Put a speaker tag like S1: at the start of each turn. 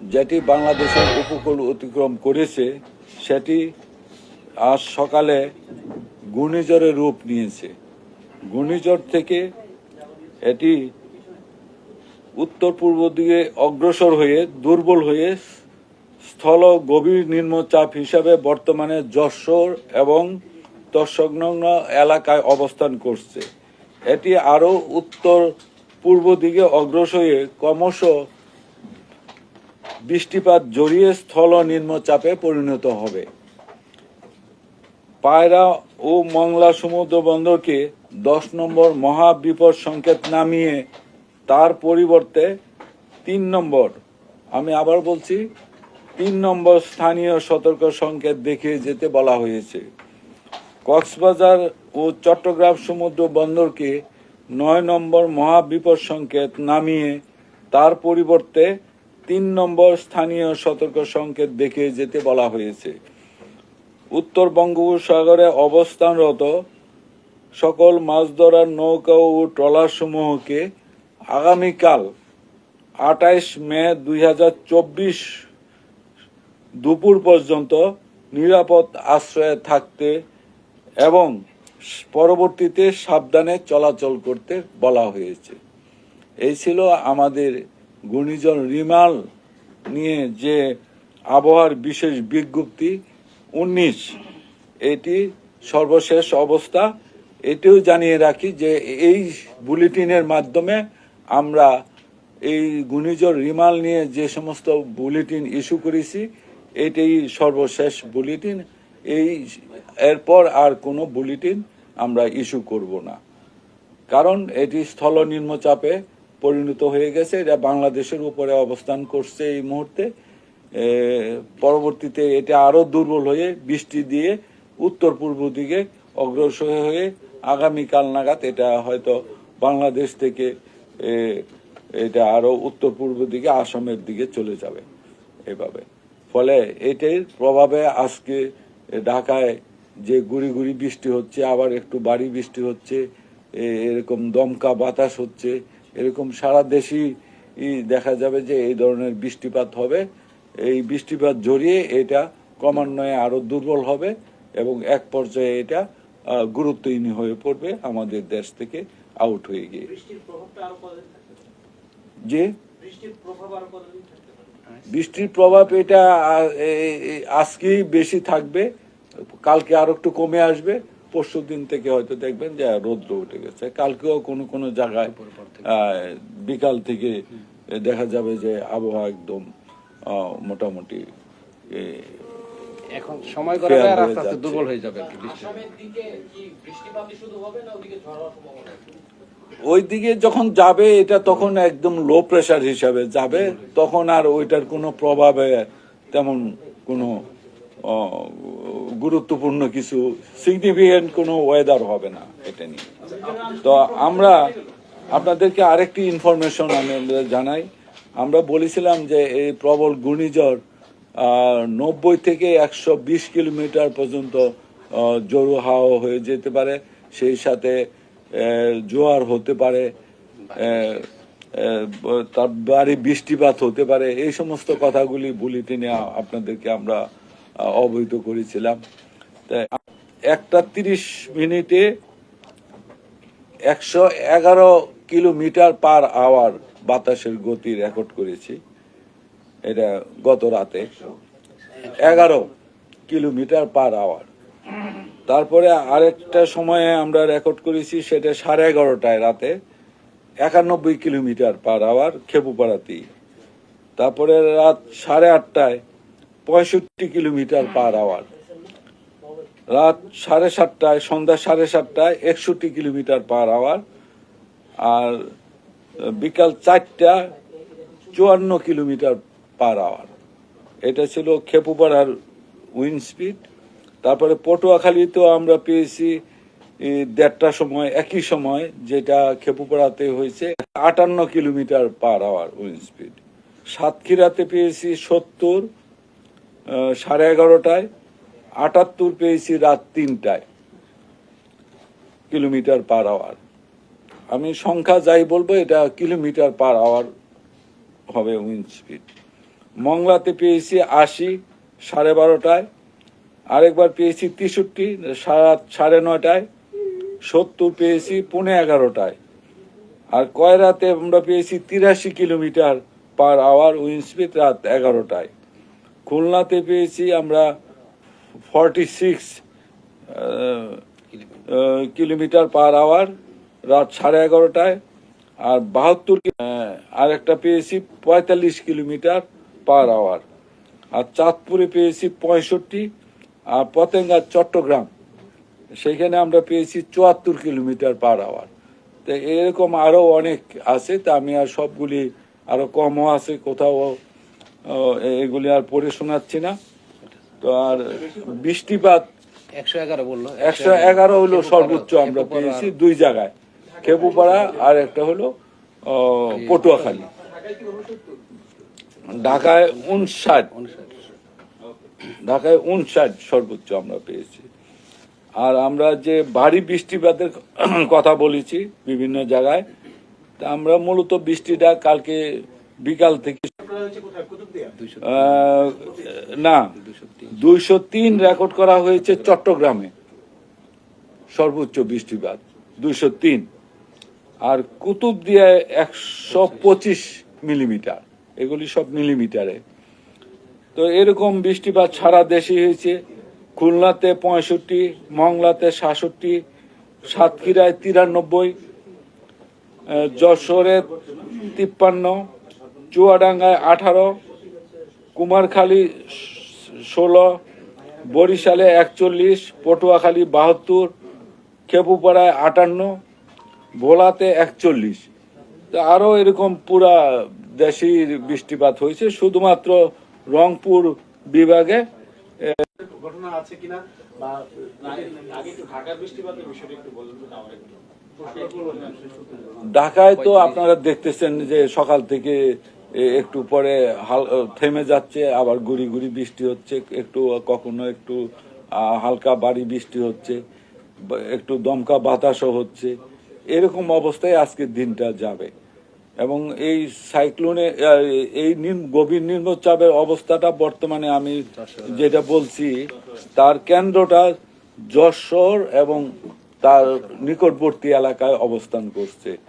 S1: যেটি বাংলাদেশের উপকূল অতিক্রম করেছে, সেটি আজ সকালে ঘূর্ণিঝড়ের রূপ নিয়েছে। ঘূর্ণিঝড় থেকে এটি উত্তর পূর্ব দিকে অগ্রসর হয়ে দুর্বল হয়ে স্থল গভীর নিম্নচাপ হিসাবে বর্তমানে যশোর এবং তৎসংলগ্ন এলাকায় অবস্থান করছে। এটি আরও উত্তর পূর্ব দিকে অগ্রসর হয়ে ক্রমশ বৃষ্টিপাত জড়িয়ে স্থল নিম্নচাপে পরিণত হবে। পায়রা ও মংলা সমুদ্র বন্দরকে দশ নম্বর মহাবিপদ সংকেত নামিয়ে তার পরিবর্তে তিন নম্বর, আমি আবার বলছি, তিন নম্বর স্থানীয় সতর্ক সংকেত দেখিয়ে যেতে বলা হয়েছে। কক্সবাজার ও চট্টগ্রাম সমুদ্র বন্দরকে নয় নম্বর মহাবিপদ সংকেত নামিয়ে তার পরিবর্তে তিন নম্বর স্থানীয় সতর্ক সংকেত দেখে যেতে বলা হয়েছে। উত্তর বঙ্গোপসাগরে অবস্থানরত সকল মাছ ধরার নৌকা ও ট্রলার সমূহকে আগামীকাল আঠাইশ মে দুই হাজার চব্বিশ দুপুর পর্যন্ত নিরাপদ আশ্রয়ে থাকতে এবং পরবর্তীতে সাবধানে চলাচল করতে বলা হয়েছে। এই ছিল আমাদের ঘূর্ণিঝড় রিমাল নিয়ে যে আবহাওয়ার বিশেষ বিজ্ঞপ্তি, উনিশ। এটি সর্বশেষ অবস্থা। এটিও জানিয়ে রাখি যে এই বুলেটিনের মাধ্যমে আমরা এই ঘূর্ণিঝড় রিমাল নিয়ে যে সমস্ত বুলেটিন ইস্যু করেছি, এটাই সর্বশেষ বুলেটিন। এই এরপর আর কোনো বুলেটিন আমরা ইস্যু করব না। কারণ এটি স্থল নিম্নচাপে পরিণত হয়ে গেছে। এটা বাংলাদেশের উপরে অবস্থান করছে এই মুহূর্তে। পরবর্তীতে এটা আরও দুর্বল হয়ে বৃষ্টি দিয়ে উত্তর পূর্ব দিকে অগ্রসর হয়ে আগামীকাল নাগাদ এটা হয়তো বাংলাদেশ থেকে এটা আরও উত্তর পূর্ব দিকে, আসামের দিকে চলে যাবে এভাবে। ফলে এটার প্রভাবে আজকে ঢাকায় যে গুড়ি গুড়ি বৃষ্টি হচ্ছে, আবার একটু বাড়ি বৃষ্টি হচ্ছে এরকম দমকা বাতাস হচ্ছে এরকম সারা দেশই দেখা যাবে যে এই ধরনের বৃষ্টিপাত হবে। এই বৃষ্টিপাত জড়িয়ে এটা ক্রমান্বয়ে আরও দুর্বল হবে এবং এক পর্যায়ে এটা গুরুত্বহীন হয়ে পড়বে আমাদের দেশ থেকে আউট হয়ে গিয়ে। যে?
S2: বৃষ্টির প্রভাব
S1: এটা আজকেই বেশি থাকবে কালকে আর একটু কমে আসবে। পরশু দিন থেকে হয়তো দেখবেন যে রৌদ্র উঠে গেছে। কালকেও কোনো কোনো জায়গায় বিকাল থেকে দেখা যাবে যে আবহাওয়া একদম আহ, মোটামুটি
S3: এখন সময় করে আর আস্তে আস্তে দুর্বল হয়ে যাবে আর কি বৃষ্টি।
S2: দিকে কি বৃষ্টিপাতই শুধু হবে না ওদিকে ঝড় হওয়ার সম্ভাবনা? আছে?
S1: ওইদিকে যখন যাবে এটা তখন একদম লো প্রেসার হিসাবে যাবে। তখন আর ওইটার কোনো প্রভাবে তেমন কোনো গুরুত্বপূর্ণ কিছু সিগনিফিকেন্ট কোনো ওয়েদার হবে না এটা নিয়ে। তো আমরা আপনাদেরকে আরেকটি ইনফরমেশন আমি জানাই। আমরা বলেছিলাম যে এই প্রবল ঘূর্ণিঝড় নব্বই থেকে একশো বিশ কিলোমিটার পর্যন্ত জোরু হাওয়া হয়ে যেতে পারে। সেই সাথে জোয়ার হতে পারে তার বাড়ি বৃষ্টিপাত হতে পারে। এই সমস্ত কথাগুলি বুলেটিনে আপনাদেরকে আমরা অবহিত করেছিলাম। একটা তিরিশ মিনিটে একশো এগারো কিলোমিটার পার আওয়ার বাতাসের গতি রেকর্ড করেছি। এটা গত রাতে। এগারো কিলোমিটার পার আওয়ার। তারপরে আরেকটা সময়ে আমরা রেকর্ড করেছি, সেটা সাড়ে এগারোটায় রাতে। একানব্বই কিলোমিটার পার আওয়ার খেপুপাড়াতেই। তারপরে রাত সাড়ে আটটায় পঁয়ষট্টি কিলোমিটার পার আওয়ার রাত সাড়ে সাতটায়, সন্ধ্যা সাড়ে সাতটায় একষট্টি কিলোমিটার পার আওয়ার আর বিকাল চারটা চুয়ান্ন কিলোমিটার পার আওয়ার এটা ছিল খেপুপাড়ার উইন্ড স্পিড তারপরে পটুয়াখালীতেও আমরা পেয়েছি এই দেড়টার সময়, একই সময়, যেটা খেপুপাড়াতে হয়েছে, আটান্ন kilometre per hour wind speed সাতক্ষীরাতে পেয়েছি সত্তর সাড়ে এগারোটায়, আটাত্তর পেয়েছি রাত তিনটায়, কিলোমিটার পার আওয়ার আমি সংখ্যা যাই বলব, এটা কিলোমিটার পার আওয়ার হবে উইন্ড স্পিড মংলাতে পেয়েছি আশি, সাড়ে বারোটায়, আরেকবার পেয়েছি তেষট্টি, সাড়ে নয়টায়, সত্তর পেয়েছি পৌনে এগারোটায়। আর কয়রাতে আমরা পেয়েছি তিরাশি kilometre per hour wind speed রাত এগারোটায়। খুলনাতে পেয়েছি আমরা forty six kilometre per hour রাত সাড়ে এগারোটায়। আর বাহাত্তর আর একটা পেয়েছি পঁয়তাল্লিশ কিলোমিটার পার আওয়ার আর চাঁদপুরে পেয়েছি পঁয়ষট্টি, আর পতেঙ্গা, চট্টগ্রাম। সেখানে আমরা পেয়েছি চুয়াত্তর কিলোমিটার পার আওয়ার তো এরকম আরও অনেক আছে, তা আমি আর সবগুলি আরও কমও আছে, কোথাও এগুলি আর পড়ে শোনাচ্ছি না। তো আর বৃষ্টিপাত
S3: একশো এগারো বলল।
S1: একশো এগারো হলো সর্বোচ্চ আমরা পেয়েছি দুই জায়গায় খেপুপাড়া আর একটা হলো পটুয়াখালী। ঢাকায় উনষাট। ঢাকায় উনষাট সর্বোচ্চ আমরা পেয়েছি। আর আমরা যে ভারী বৃষ্টিপাতের কথা বলেছি বিভিন্ন জায়গায় তা আমরা মূলত বৃষ্টিটা কালকে বিকাল থেকে না, দুইশো তিন রেকর্ড করা হয়েছে চট্টগ্রামে। সর্বোচ্চ বৃষ্টিপাত দুইশো তিন। আর কুতুবদিয়ায় একশো পঁচিশ মিলিমিটার, এগুলি সব মিলিমিটারে। তো এরকম বৃষ্টিপাত সারা দেশে হয়েছে। খুলনাতে পঁয়ষট্টি, মংলাতে সাতষট্টি, সাতক্ষীরায় তিরানব্বই যশোরে তিপ্পান্ন চুয়াডাঙ্গায় আঠারো কুমারখালী ষোলো বরিশালে একচল্লিশ পটুয়াখালী বাহাত্তর খেপুপাড়ায় আটান্ন ভোলাতে একচল্লিশ। তো আরও এরকম পুরা দেশের বৃষ্টিপাত হয়েছে শুধুমাত্র রংপুর বিভাগে।
S4: ঘটনা আছে কিনা? বা আগে ঢাকার বৃষ্টিপাতের বিষয়টা একটু বলুন তো আমার একটু
S1: ঢাকায় তো আপনারা দেখতেছেন যে সকাল থেকে একটু পরে হাল- থেমে যাচ্ছে, আবার গুড়ি গুড়ি বৃষ্টি হচ্ছে, একটু কখনো একটু হালকা বাড়ি বৃষ্টি হচ্ছে একটু দমকা বাতাসও হচ্ছে, এরকম অবস্থায় আজকের দিনটা যাবে। এবং এই সাইক্লোনে এই গভীর নিম্নচাপের অবস্থাটা বর্তমানে আমি যেটা বলছি, তার কেন্দ্রটা যশোর এবং তার নিকটবর্তী এলাকায় অবস্থান করছে।